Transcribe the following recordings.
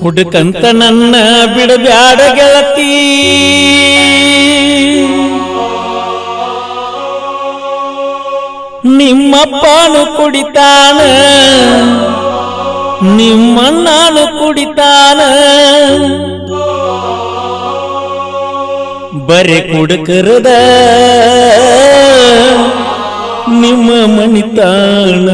ಕುಡುಕಂತ ನನ್ನ ಬಿಡಬ್ಯಾಡ ಗೆಳತಿ ನಿಮ್ಮಪ್ಪನು ಕುಡಿತಾನ ನಿಮ್ಮಣ್ಣನು ಕುಡಿತಾನ ಬರೆ ಕುಡುಕರದ ನಿಮ್ಮ ಮಣಿತಾಣ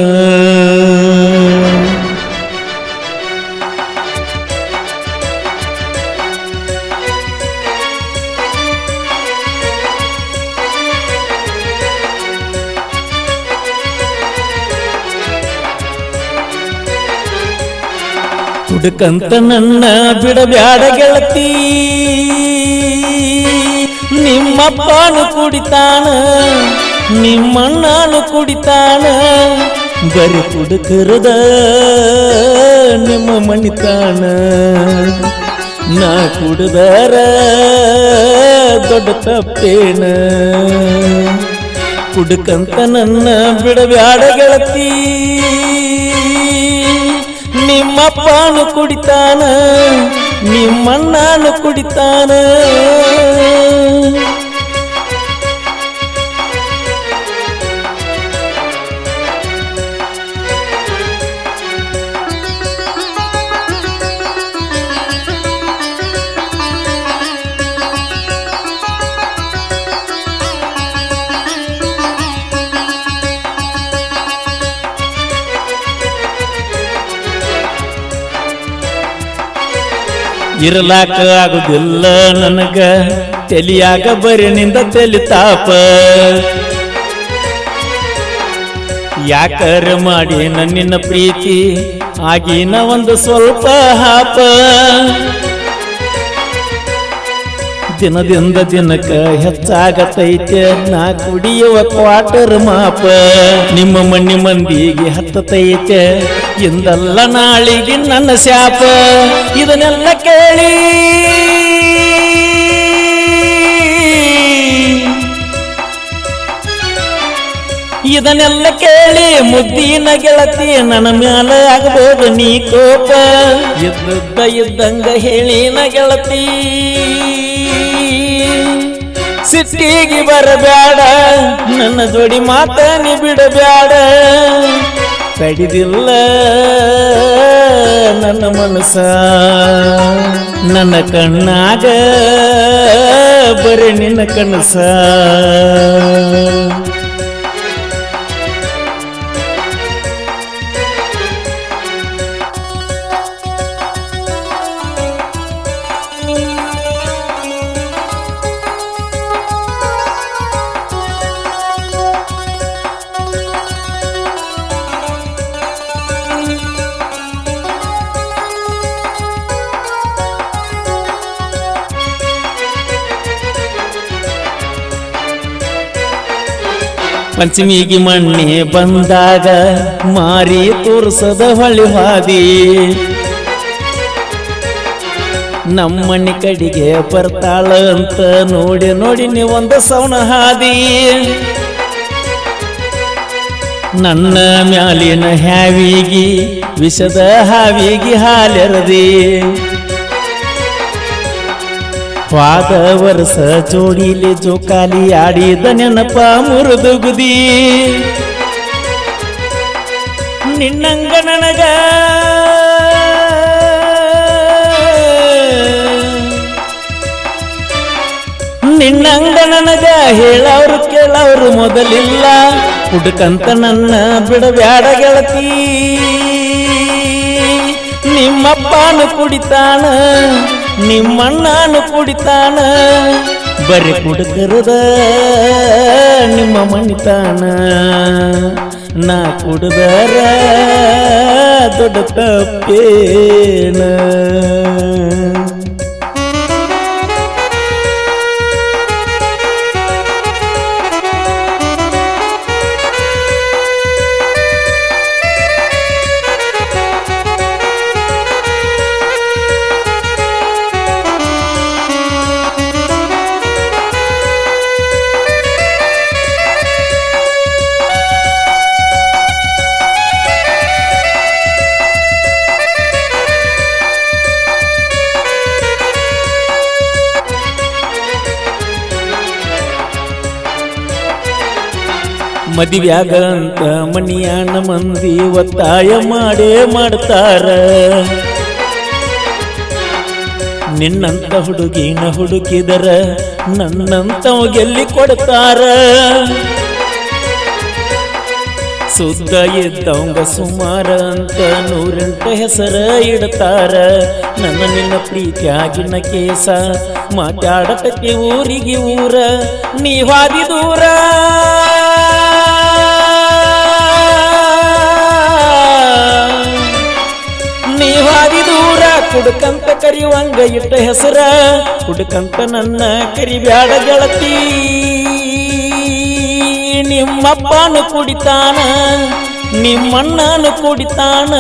ಹುಡುಕಂತ ನನ್ನ ಬಿಡಬ್ಯಾಡ ಗೆಳತಿ. ನಿಮ್ಮಪ್ಪನು ಕುಡಿತಾನ, ನಿಮ್ಮಣ್ಣನು ಕುಡಿತಾನ, ಬರಿ ಕುಡುಕರದ ನಿಮ್ಮ ಮಣಿತಾನ. ನಾ ಕುಡಿದಾರ ದೊಡ್ಡ ತಪ್ಪೇನ. ಕುಡುಕಂತ ನನ್ನ ಬಿಡಬ್ಯಾಡ ಗೆಳತಿ. ನಿಮ್ಮಪ್ಪನು ಕುಡಿತಾನ ನಿಮ್ಮಣ್ಣನು ಕುಡಿತಾನ. ಇರಲಾಕ ಆಗುದಿಲ್ಲ ನನಗ. ತೆಲಿಯಾಗ ಬರಿನಿಂದ ತೆಲಿತಾಪ ಯಾಕರ ಮಾಡಿ ನನ್ನಿನ ಪ್ರೀತಿ? ಆಗಿನ ಒಂದು ಸ್ವಲ್ಪ ಹಾಪ. ದಿನದಿಂದ ದಿನಕ ಹೆಚ್ಚಾಗತೈತೆ. ನಾ ಕುಡಿಯುವ ಕ್ವಾಟರ್ ಮಾಪ. ನಿಮ್ಮ ಮಣ್ಣಿ ಮಂದಿಗೆ ಹತ್ತತೈತೆ. ಇಂದಲ್ಲ ನಾಳಿಗೆ ನನ್ನ ಶಾಪ. ಇದನ್ನೆಲ್ಲ ಕೇಳಿ. ಇದನ್ನೆಲ್ಲ ಕೇಳಿ ಮುದ್ದಿನ ಗೆಳತಿ ನನ್ನ ಮ್ಯಾಲ ಆಗಬಹುದು ನೀ ಕೋಪ. ಇದ್ದ ಇದ್ದಂಗ ಹೇಳಿನ ಗೆಳತಿ. ಸಿಟ್ಟಿಗೆ ಬರಬೇಡ, ನನ್ನ ಜೋಡಿ ಮಾತ ನೀ ಕಡಿದಿಲ್ಲ ನನ್ನ ಮನಸ ನನ್ನ ಕಣ್ಣಾಗ ಬರೀ ನಿನ್ನ ಕನಸ. ಪಂಚಮಿಗೆ ಮಣ್ಣಿ ಬಂದಾಗ ಮಾರಿ ತೋರ್ಸದ ಹೊಳಿ ಹಾದಿ. ನಮ್ಮಣ್ಣಿ ಕಡೆಗೆ ಬರ್ತಾಳ ಅಂತ ನೋಡಿ ನೋಡಿ ನೀವೊಂದು ಸೌನ ಹಾದಿ. ನನ್ನ ಮ್ಯಾಲಿನ ಹ್ಯಾವಿಗಿ, ವಿಷದ ಹಾವಿಗಿ ಹಾಲೆರದಿ. ವಾದ ವರ್ಷ ಜೋಡಿಲಿ ಜೋಕಾಲಿ ಆಡಿದ ನೆನಪ ಮುರಿದುಗುದಿ. ನಿನ್ನಂಗ ನನಗ. ನಿನ್ನಂಗ ನನಗ ಹೇಳವ್ರು ಕೇಳವರು ಮೊದಲಿಲ್ಲ. ಹುಡುಕಂತ ನನ್ನ ಬಿಡಬ್ಯಾಡ ಗೆಳತಿ. ನಿಮ್ಮಪ್ಪನು ಕುಡಿತಾನ. ನಿಮ್ಮಣ್ಣನು ಕುಡಿತಾನ ಬರೀ ಕುಡುಕರದ ನಿಮ್ಮ ಮಣಿತಾನ. ನಾ ಕುಡಿದರ ದೊಡ್ಡ ತಪ್ಪೇನ? ಮದುವ್ಯಾಗ ಅಂತ ಮನಿಯಾನ ಮಂದಿ ಒತ್ತಾಯ ಮಾಡೇ ಮಾಡ್ತಾರ. ನಿನ್ನಂತ ಹುಡುಗಿನ ಹುಡುಕಿದರ ನನ್ನಂತವ ಗೆಲ್ಲಿ ಕೊಡ್ತಾರ. ಸುದ್ದ ಇದ್ದವಂಗ ಸುಮಾರ ಅಂತ ನೂರೆಂಟು ಹೆಸರ ಇಡ್ತಾರ. ನನ್ನ ನಿನ್ನ ಪ್ರೀತಿಯಾಗಿನ ಕೇಸ ಮಾತಾಡತಕ್ಕೆ ಊರಿಗೆ ಊರ ನೀವಾದಿ ದೂರ. ಕರಿವಂಗ ಇಟ್ಟ ಹೆಸರ ಹುಡುಕಂತ ನನ್ನ ಕರಿಬ್ಯಾಡ ಗೆಳತಿ. ನಿಮ್ಮಪ್ಪನು ಕುಡಿತಾನ, ನಿಮ್ಮಣ್ಣನು ಕುಡಿತಾನ,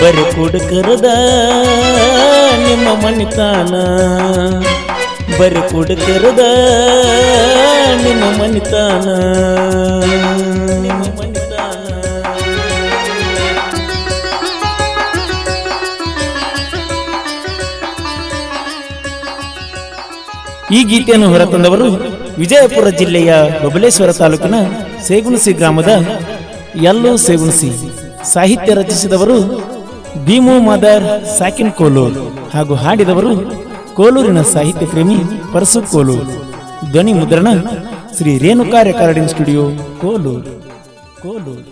ಬರೀ ಕುಡುಕರದ ನಿಮ್ಮ ಮನಿತಾನ. ಬರೀ ಕುಡುಕರದ ನಿಮ್ಮ ಮನಿತಾನ. ನಿಮ್ಮ ಈ ಗೀತೆಯನ್ನು ಹೊರತಂದವರು ವಿಜಯಪುರ ಜಿಲ್ಲೆಯ ಬಬಲೇಶ್ವರ ತಾಲೂಕಿನ ಸೇಗುಣಸಿ ಗ್ರಾಮದ ಎಲ್ಲೋ ಸೇಗುಣಸಿ. ಸಾಹಿತ್ಯ ರಚಿಸಿದವರು ಭೀಮು ಮದರ್ ಸಾಕಿನ್ ಕೋಲೂರ್ ಹಾಗೂ ಹಾಡಿದವರು ಕೋಲೂರಿನ ಸಾಹಿತ್ಯ ಪ್ರೇಮಿ ಪರಸು ಕೋಲೂರ್. ಧ್ವನಿ ಮುದ್ರಣ ಶ್ರೀ ರೇಣುಕಾ ರೆಕಾರ್ಡಿಂಗ್ ಸ್ಟುಡಿಯೋ ಕೋಲೂರ್. ಕೋಲೂರ್.